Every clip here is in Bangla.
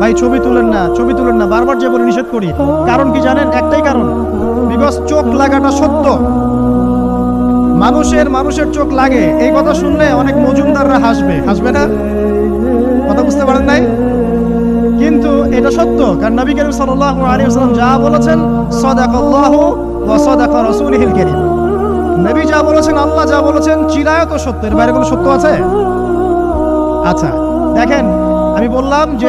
ভাই, ছবি তুলেন না, ছবি তুলেন না, বারবার যে বলে নিষেধ করি। কারণ কি জানেন? একটাই কারণ। বিকজ চোখ লাগাটা সত্য। মানুষের মানুষের চোখ লাগে। এই কথা শুনলে অনেক মজুমদাররা হাসবে। হাসবে না? কথা বুঝতে পারেন নাই? কিন্তু এটা সত্য। কারণ নবী করিম সাল্লাল্লাহু আলাইহি ওয়াসাল্লাম যা বলেছেন, সাদাকাল্লাহু নবী যা বলেছেন, আল্লাহ যা বলেছেন, চিরায়ত সত্য এর বাইরে কোনো সত্য আছে? আচ্ছা দেখেন, আমি বললাম যে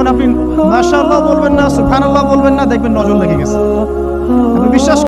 যখন আপনি মাসা আল্লাহ বলবেন না সুফান আল্লাহ বলবেন না, দেখবেন নজর লেগে গেছে। আপনি বিশ্বাস